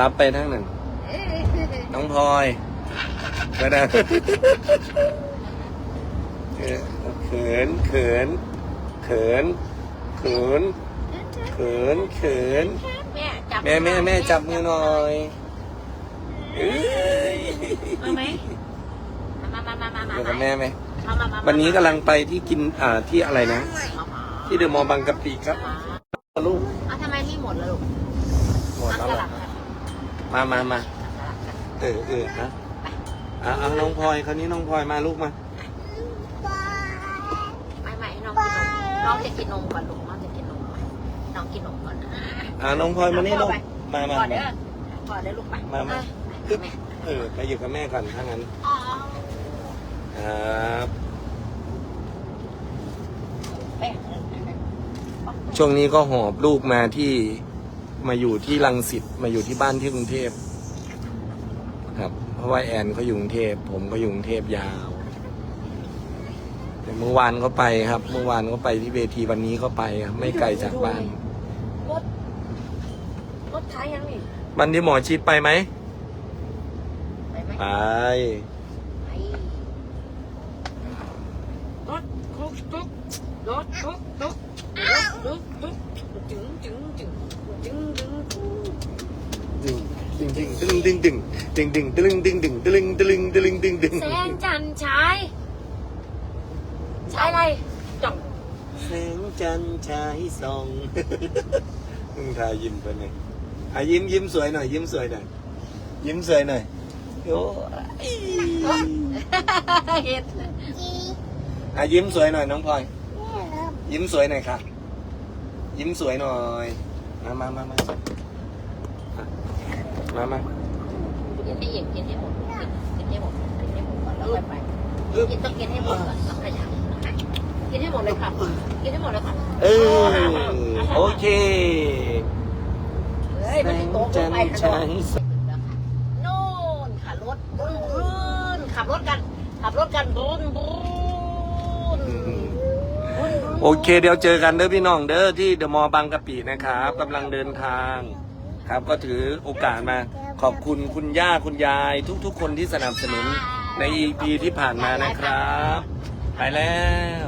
รับไปทั้งหนึ่งน้องพลอยก็ได้เออเขินเขินเขินเขินเขินเขินแม่จับแม่แม่แม่จับมือหน่อยเอ้ยเอาไหมมามามามามาอยู่กับแม่ไหมมามามาวันนี้กำลังไปที่กินอ่าที่อะไรนะมามาที่เดอะมอลล์บางกะปิครับลูกเอาทำไมไม่หมดล่ะลูกหมดแล้ว มามามาเออเออนะอะเอาน้องพลอยคราวนี้น้องพลอยมาลูกมา ไม่ไม่ให้น้องกินนมน้องจะกินนมก่อนลูกน้องจะกินนมก่อนน้องกินนมก่อนนะอ่าน้องพลอยมานี่ลูกมามาก่อนเด้มาอก่อนเด้อลูกไปมามาเออแม่เออไปอยู่กับแม่ก่อนถ้างั้นอ๋อครับแม่ช่วงนี้ก็หอบลูกมาที่ มาอยู่ที่รังสิตมาอยู่ที่บ้านที่กรุงเทพครับ เพราะว่าแอนเขาอยู่กรุงเทพผมก็อยู่กรุงเทพยาวแต่เมื่อวานเขาไปครับ เมื่อวานเขาไปที่เวทีวันนี้เขาไปครับไม่ไกลจากบ้านรถรถท้ายยังนี่วันที่หมอชิดไปไหมไปไหมไปไปรถทุกทุกรถทุกทุกรถทุกทุกจึงจึงจึงจึงจึง ดึงดึงดึงดึงดึงดึงดึงดึงดึงดึงดึงดึงดึงดึงดึงแสงจันทร์ฉายฉายอะไรจ่องแสงจันทร์ฉายส่องมึงทายิ้มไปไหนอะยิ้มยิ้มสวยหน่อยยิ้มสวยหน่อยยิ้มสวยหน่อยโอ้ยเห็ดอะยิ้มสวยหน่อยน้องพลอยยิ้มสวยหน่อยค่ะ ยิ้มสวยหน่อย มามามามา มามากินให้อิ่มกินให้หมดกินให้หมดกินให้หมดก่อนแล้วค่อยไปอึ๊บกินต้องกินให้หมดก่อนแล้วค่อยทำกินให้หมดเลยครับกินให้หมดเลยครับเออโอเคเฮ้ยมันจะโตกลงไปข้างนอกแสงจันทร์ฉายโน่นค่ะรถบึ้นบึ้นขับรถกัน ขับรถกันบึ้นบึ้นบึ้นบึ้นโอเคเดี๋ยวเจอกันเด้อพี่น้องเด้อที่เดอะมอลล์บางกะปินะครับกำลังเดินทาง ครับ ก็ถือโอกาสมาขอบคุณคุณย่าคุณยาย ทุกๆ คนที่สนับสนุนใน EP ที่ผ่านมานะครับ ไปแล้ว